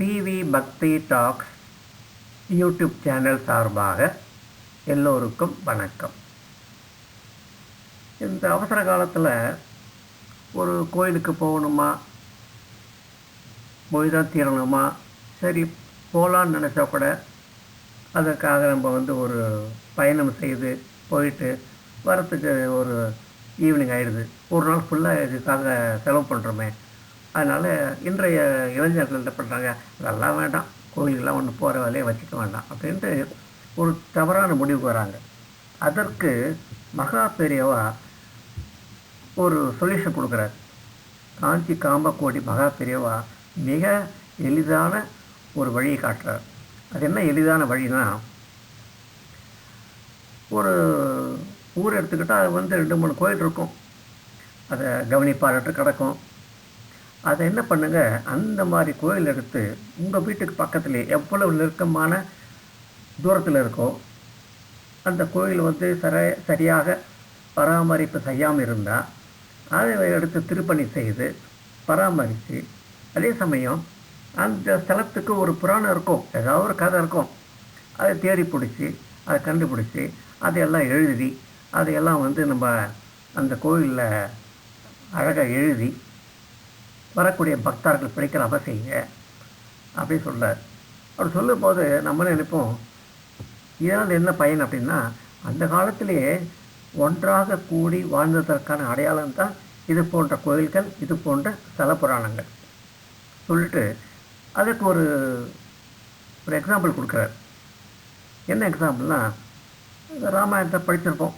PV பக்தி tax YouTube channel சார்பாக எல்லோருக்கும் வணக்கம். இந்த அவசர காலத்தில் ஒரு கோயிலுக்கு போகணுமா? போய் தான் தீரணுமா? சரி போகலான்னு நினச்சா கூட அதற்காக நம்ம வந்து ஒரு பயணம் செய்து போயிட்டு வரத்துக்கு ஒரு ஈவினிங் ஆயிடுது. ஒரு நாள் ஃபுல்லாக இதுக்காக செலவு பண்ணுறோமே அதனால் இன்றைய இளைஞர்கள் என்ன பண்ணுறாங்க அதெல்லாம் வேண்டாம். கோயிலுக்கெல்லாம் ஒன்று போகிற வேலையை வச்சுக்க வேண்டாம் அப்படின்ட்டு ஒரு தவறான முடிவுக்கு வராங்க. அதற்கு மகா பெரியவா ஒரு சொல்யூஷன் கொடுக்குறார். காஞ்சி காம்பக்கோடி மகா பெரியவா மிக எளிதான ஒரு வழியை காட்டுறார். அது என்ன எளிதான வழினா ஒரு ஊர் எடுத்துக்கிட்டால் அது வந்து ரெண்டு மூணு கோயில் இருக்கும். அதை கவனிப்பாளர்கிட்ட கிடக்கும் அதை என்ன பண்ணுங்க? அந்த மாதிரி கோயில் எடுத்து உங்கள் வீட்டுக்கு பக்கத்துலேயே எவ்வளவு நெருக்கமான தூரத்தில் இருக்கோ அந்த கோயில் வந்து சர சரியாக பராமரிப்பு செய்யாமல் இருந்தால் அதை எடுத்து திருப்பணி செய்து பராமரித்து அதே சமயம் அந்த ஸ்தலத்துக்கு ஒரு புராணம் இருக்கும் ஏதாவது ஒரு கதை இருக்கும். அதை தேடி பிடிச்சி அதை கண்டுபிடிச்சி அதையெல்லாம் எழுதி அதையெல்லாம் வந்து நம்ம அந்த கோயிலில் அழகாக எழுதி வரக்கூடிய பக்தர்கள் பிடிக்கிற செய்யுங்க அப்படின்னு சொல்கிறார் அவர் சொல்லும்போது நம்மளே நினைப்போம் இதனால் என்ன பயன் அப்படின்னா அந்த காலத்திலேயே ஒன்றாக கூடி வாழ்ந்ததற்கான அடையாளம் தான் இது போன்ற கோயில்கள் இது போன்ற ஸ்தல புராணங்கள். சொல்லிட்டு அதுக்கு ஒரு ஒரு எக்ஸாம்பிள் கொடுக்குறார். என்ன எக்ஸாம்பிள்னா ராமாயணத்தை படிச்சிருப்போம்.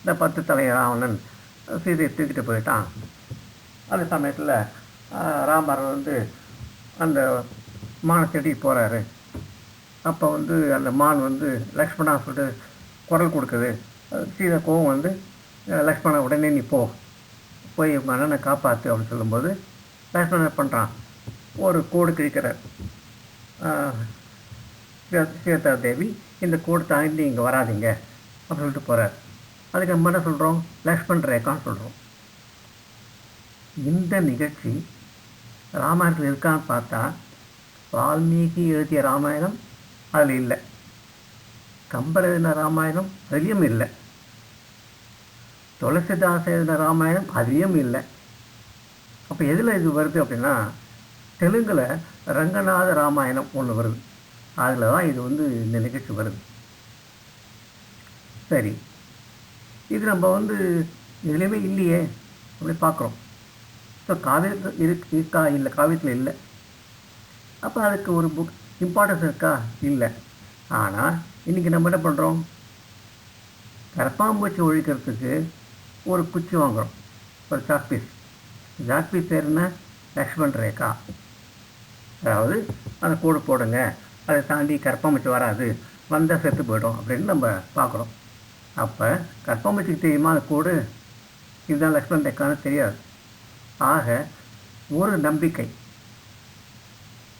இந்த பத்து தலை ராவணன் சீதையை தூக்கிட்டு போயிட்டான். அந்த சமயத்தில் ராமர் வந்து அந்த மானை தேடிட்டு போகிறாரு அப்போ வந்து அந்த மான் வந்து லக்ஷ்மணா சொல்லிட்டு குரல் கொடுக்குது. சீதை கோவம் வந்து லக்ஷ்மணா உடனே நீ போ. போய் மன்னனை காப்பாற்று அப்படின்னு சொல்லும்போது லக்ஷ்மணன் பண்ணுறான் ஒரு கோடு கிழிக்கிறார். சீதா தேவி இந்த கோடு தாண்டி இங்கே வராதிங்க. அப்படின்னு சொல்லிட்டு போகிறார் அதுக்கு நம்ம என்ன சொல்கிறோம் லக்ஷ்மண் ரேகான்னு சொல்கிறோம் இந்த நிகழ்ச்சி ராமாயணத்தில் இருக்கான்னு பார்த்தா வால்மீகி எழுதிய ராமாயணம் அதில் இல்லை. கம்பர் எழுதின ராமாயணம் அதுலேயும் இல்லை. துளசிதாஸ் எழுதின ராமாயணம் அதுலேயும் இல்லை. அப்போ எதில் இது வருது அப்படின்னா தெலுங்கில் ரங்கநாத ராமாயணம் ஒன்று வருது. அதில் தான் இது வந்து இந்த நிகழ்ச்சி வருது. சரி. இது நம்ம வந்து எதுலேயுமே இல்லையே அப்படி பார்க்குறோம். ஸோ காவியத்தில் இருக்கு இருக்கா? இல்லை. காவியத்தில் இல்லை. அப்போ அதுக்கு ஒரு புக் இம்பார்ட்டன்ஸ் இருக்கா? இல்லை. ஆனால் இன்றைக்கி நம்ம என்ன பண்ணுறோம் கரப்பாம்பூச்சி ஒழிக்கிறதுக்கு ஒரு குச்சி வாங்குகிறோம் ஒரு சாக்பீஸ் சாக்பீஸ் பேர் என்ன? லக்ஷ்மண் ரேகா. அதாவது அந்த கோடு போடுங்க. அதை தாண்டி கரப்பாம்பூச்சி வராது. வந்தால் செத்து போயிடும் அப்படின்னு நம்ம பார்க்குறோம். அப்போ கரப்பாம்பூச்சிக்கு தெரியுமா அந்த கோடு? இதுதான் லக்ஷ்மண் ரேக்கான்னு தெரியாது. ஆக ஒரு நம்பிக்கை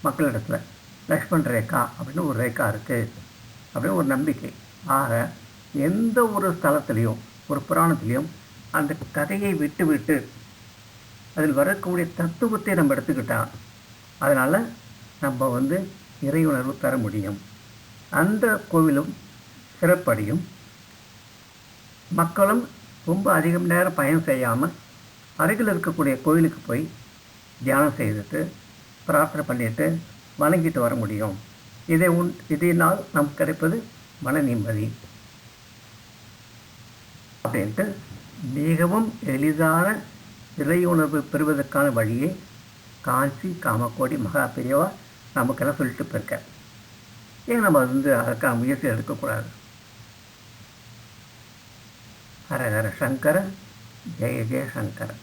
மக்களிடத்தில் லக்ஷ்மண் ரேகா அப்படின்னு ஒரு ரேகா இருக்குது அப்படின்னு ஒரு நம்பிக்கை. ஆக எந்த ஒரு ஸ்தலத்துலேயும் ஒரு புராணத்துலேயும் அந்த கதையை விட்டு விட்டு அதில் வரக்கூடிய தத்துவத்தை நம்ம எடுத்துக்கிட்டால் அதனால் நம்ம வந்து இறையுணர்வு தர முடியும். அந்த கோவிலும் சிறப்படியும். மக்களும் ரொம்ப அதிகம் நேரம் பயணம் செய்யாமல் அருகில் இருக்கக்கூடிய கோயிலுக்கு போய் தியானம் செய்துட்டு பிரார்த்தனை பண்ணிட்டு வணங்கிட்டு வர முடியும். இதை உன் இதனால் நமக்கு கிடைப்பது மன நிம்மதி. அப்படின்ட்டு மிகவும் எளிதான இறையுணர்வு பெறுவதற்கான வழியை காஞ்சி காமக்கோடி மகா பெரியவா நமக்கெல்லாம் சொல்லிட்டு போயிருக்க. ஏன் நம்ம அது வந்து அதற்கான முயற்சி எடுக்கக்கூடாது? ஹரஹர சங்கரன் சங்கர ஜெய ஜெய சங்கரன்